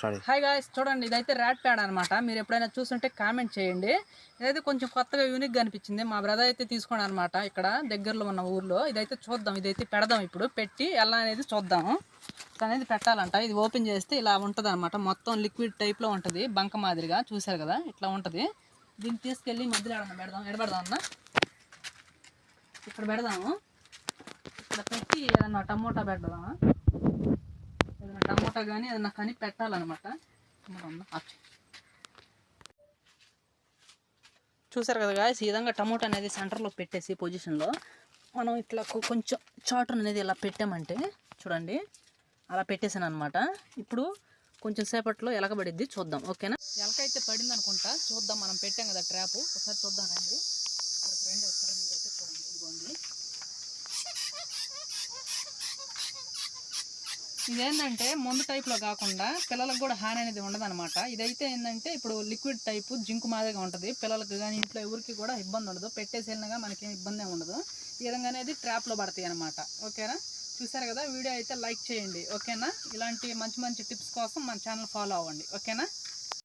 Sorry hi guys చూడండి ఇదైతే rat pad అనమాట మీరు ఎప్పుడైనా చూస్తుంటే కామెంట్ చేయండి. ఇదైతే కొంచెం కొత్తగా యూనిక్గా అనిపించింది. మా బ్రదర్ అయితే తీసుకోండి అనమాట ఇక్కడ దగ్గరలో ఉన్న ఊర్లో. ఇదైతే చూద్దాం ఇదైతే పెడదాం ఇప్పుడు. పెట్టి ఎలా అనేది చూద్దాము. అనేది పెట్టాలంట. ఇది ఓపెన్ చేస్తే ఇలా ఉంటుంది అనమాట మొత్తం లిక్విడ్ టైప్లో ఉంటుంది. బంక మాదిరిగా చూశారు కదా? ఇట్లా ఉంటుంది. దీన్ని తీసుకెళ్ళి మధ్యలో ఏడన్నా పెడదాం. ఎడబెడదాం అన్న? ఇక్కడ పెడదాము. ఇక్కడ పెట్టి ఏదన్నా టమోటా పెడదామా టమోటా కానీ ఏదైనా కానీ పెట్టాలన్నమాట. చూసారు కదా ఈ విధంగా టమోటా అనేది సెంటర్లో పెట్టేసి పొజిషన్లో మనం ఇట్లా కొ- కొంచెం చాటర్ అనేది ఇలా పెట్టామంటే చూడండి అలా పెట్టేసాను అనమాట ఇప్పుడు కొంచెం సేపట్లో ఎలకబడిద్ది చూద్దాం. ఓకేనా ఎలకైతే పడింది అనుకుంటా. చూద్దాం మనం పెట్టాం కదా ట్రాప్ ఒకసారి చూద్దామండి ఇక్కడికి రండి ఒకసారి మీరైతే చూడండి. ఇదిగోండి. ఇదేంటంటే ముందు టైప్లో కాకుండా పిల్లలకు కూడా హాని అనేది ఉండదన్నమాట. ఇదైతే ఏంటంటే ఇప్పుడు లిక్విడ్ టైపు జింకు మాదిరిగా ఉంటుంది. పిల్లలకు కానీ ఇంట్లో ఎవరికి కూడా ఇబ్బంది ఉండదు. పెట్టేసి వెళ్ళినా మనకేం ఇబ్బంది ఉండదు. ఈ విధంగా అనేది ట్రాప్లో పడతాయి అనమాట ఓకేనా చూసారు కదా? వీడియో అయితే లైక్ చేయండి. ఓకేనా ఇలాంటి మంచి మంచి టిప్స్ కోసం మన ఛానల్ ఫాలో అవ్వండి. ఓకేనా